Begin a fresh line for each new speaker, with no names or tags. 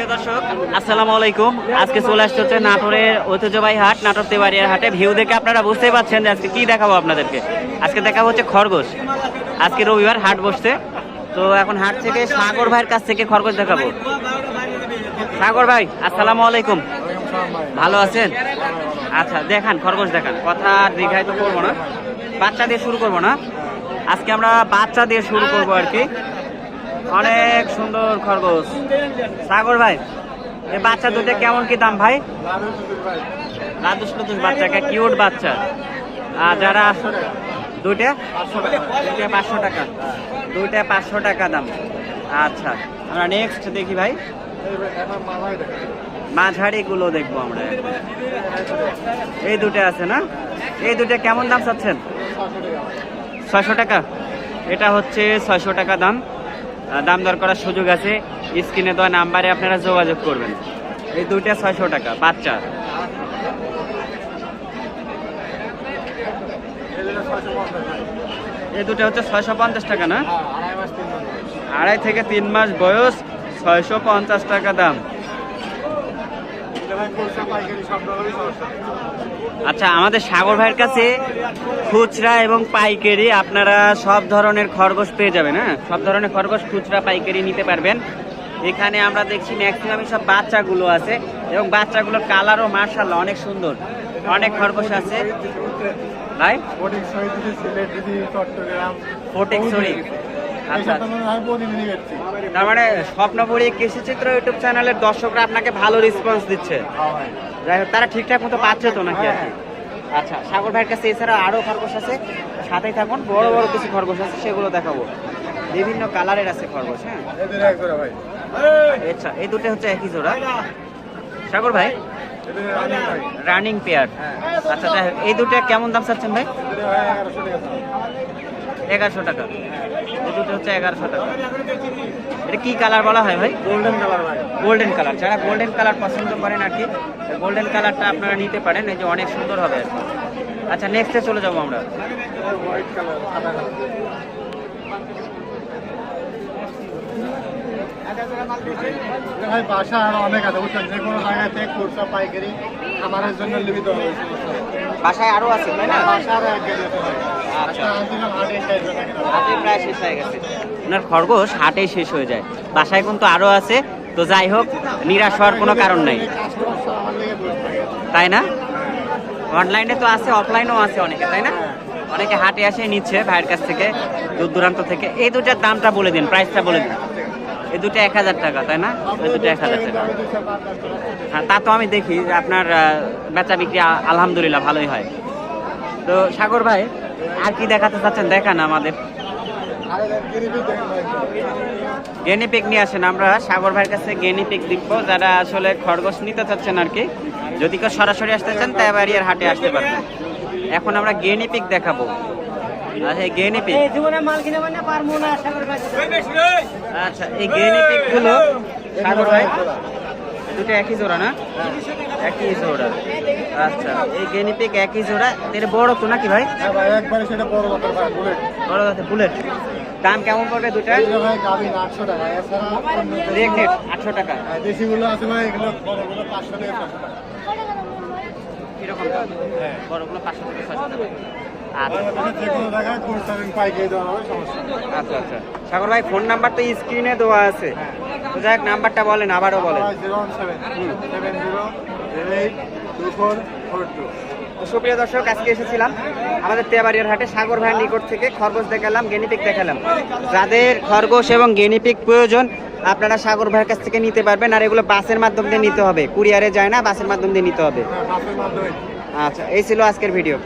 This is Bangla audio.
সুপ্রিয় দর্শক, আসসালামু আলাইকুম। আজকে চলে আসছে হচ্ছে নাটোরের ঐতিহ্যবাহী হাট, নাটোর তেবাড়িয়ার হাটে। ভিউ দেখে আপনারা বুঝতেই পারছেন যে আজকে কি দেখাবো আপনাদেরকে। আজকে দেখাবো হচ্ছে খরগোশ। আজকে রবিবার হাট বসছে। তো এখন হাট থেকে সাগর ভাইয়ের কাছ থেকে খরগোশ দেখাবো। সাগর ভাই, আসসালামু আলাইকুম। ভালো আছেন? আচ্ছা দেখান, খরগোশ দেখান। কথা দীঘায় তো করব না। বাচ্চা দিয়ে শুরু করব না। আজকে আমরা বাচ্চা দিয়ে শুরু করব আর কি। অনেক সুন্দর খরগোশ। সাগর ভাই এই বাচ্চা দুটো কেমন কি দাম ভাই? লাদুস বাচ্চা কিউট বাচ্চা। আর যারা দুইটা? দুইটা পাঁচশো টাকা। দুইটা পাঁচশো টাকা দাম। আচ্ছা আমরা নেক্সট দেখি ভাই। মাঝারি গুলো দেখব আমরা। এই দুটো আছে না? এই দুটো কেমন দাম চাচ্ছেন? ছয়শো টাকা। এটা হচ্ছে ছয়শো টাকা দাম। দাম দর করার সুযোগ আছে। স্ক্রিনে দেওয়া নাম্বারে আপনারা যোগাযোগ করবেন। এই দুইটা ছয়শো টাকা, বাচ্চা। এই দুটো হচ্ছে ছয়শো পঞ্চাশ টাকা, না? আড়াই থেকে তিন মাস বয়স, ছয়শো পঞ্চাশ টাকা দাম। আচ্ছা আমাদের সাগর ভাইয়ের কাছে খুচরা এবং পাইকারি আপনারা সব ধরনের খরগোশ পেয়ে যাবেন হ্যাঁ সব ধরনের খরগোশ খুচরা পাইকারি নিতে পারবেন এখানে আমরা দেখছি ম্যাক্সিমামই সব বাচ্চাগুলো আছে এবং বাচ্চাগুলোর কালারও মার্শাল্লাহ অনেক সুন্দর অনেক খরগোশ আছে ভাই আচ্ছা তার মানে স্বপ্নপুরী কৃষিচিত্র ইউটিউব চ্যানেলের দর্শকরা আপনাকে ভালো রেসপন্স দিচ্ছে। যাই তারা ঠিকঠাক মতো পাচ্ছে তো নাকি আর? আচ্ছা সাগর ভাইয়ের কাছে এছাড়া আরও খরগোশ আছে। সাথেই থাকুন, বড় বড় কিছু খরগোশ আছে, সেগুলো দেখাবো। বিভিন্ন কালারের আছে খরগোশ হ্যাঁ? আচ্ছা এই দুটো হচ্ছে একই জোড়া। সাগর ভাই? রানিং পেয়ার আচ্ছা এই দুটো কেমন দাম চাচ্ছেন ভাই? এগারোশো টাকা। এই দুটো হচ্ছে এগারোশো টাকা। এটা কি কালার বলা হয় ভাই?
গোল্ডেন কালার ভাই।
গোল্ডেন কালার যারা গোল্ডেন কালার পছন্দ করেন আর কি গোল্ডেন কালারটা আপনারা নিতে পারেন। এই যে অনেক সুন্দর হবে আর কি। আচ্ছা নেক্সটে চলে যাব আমরা।
ভাই বাসা আর অনেক আছে বুঝছেন? যে কোনো জায়গায় থেকে পাইকারি আমাদের জন্য লিখিত
বাসায় আরও আছে তাই না?
বাসা আর এক ভাই
আচ্ছা।
আনছিলাম হাটে শেষ হয়ে গেছে।
হাটে প্রায় শেষ হয়ে গেছে। ওনার খরগোশ হাটেই শেষ হয়ে যায়। বাসায় কিন্তু আরও আছে। তো যাই হোক নিরাশ হওয়ার কোনো কারণ নাই। তাই না? অনলাইনে তো আছে অফলাইনেও আছে অনেকে তাই না? অনেকে হাটে আসে নিচ্ছে ভাইয়ের কাছ থেকে দূর দূরান্ত থেকে। এই দুটার দামটা বলে দিন প্রাইসটা বলে দিন। এই দুটো এক হাজার টাকা তাই না? এই দুটো এক হাজার টাকা। হ্যাঁ তা তো আমি দেখি আপনার বেচা বিক্রি আলহামদুলিল্লাহ ভালোই হয়। তো সাগর ভাই আর কি দেখাতে চাচ্ছেন? দেখান আমাদের। গেনি পিক নিয়ে আসেন আমরা। সাগর ভাইয়ের কাছে গেনি পিক দিব, যারা আসলে খরগোশ নিতে চাচ্ছেন আর কি। যদি কেউ সরাসরি আসতে চান তাই বাড়িয়ার হাটে আসতে পারবেন। এখন আমরা গেনি পিক দেখাবো। আচ্ছা এই গেনি পিক আচ্ছা এই গেনি পিকগুলো সাগর ভাই, দুটো একই জোড়া না? একই জোড়া। আচ্ছা এই গেনি পিক একই জোড়া? এর বড় তো নাকি ভাই?
হ্যাঁ একবারে সেটা বড় কথা ভাই বুলেট
বড় আছে বুলেট দাম কেমন পড়বে দুটা
ভাই গাবিন আটশো টাকা। এছাড়া
রেটেড আটশো টাকা।
হ্যাঁ, দেশিগুলো আছে ভাই এগুলো পাঁচশো থেকে ছশো টাকা।
কীরকম দাম? বড়গুলো পাঁচশো থেকে ছশো টাকা। আচ্ছা। আচ্ছা আচ্ছা। সাগর ভাই ফোন নাম্বার তো স্ক্রিনে দেওয়া আছে। যাই হোক নাম্বারটা বলেন আবারও বলেন।
Zero one seven seven zero
সুপ্রিয় দর্শক আজকে এসেছিলাম আমাদের তেবাড়িয়ার হাটে সাগর ভাইয়ের নিকট থেকে খরগোশ দেখালাম গেনিপিক দেখালাম। যাদের খরগোশ এবং গেনিপিক প্রয়োজন আপনারা সাগর ভাইয়ের কাছ থেকে নিতে পারবেন আর এগুলো বাসের মাধ্যম দিয়ে নিতে হবে। কুরিয়ারে যায় না বাসের মাধ্যম দিয়ে নিতে হবে।
হ্যাঁ
আচ্ছা এই ছিল আজকের ভিডিও।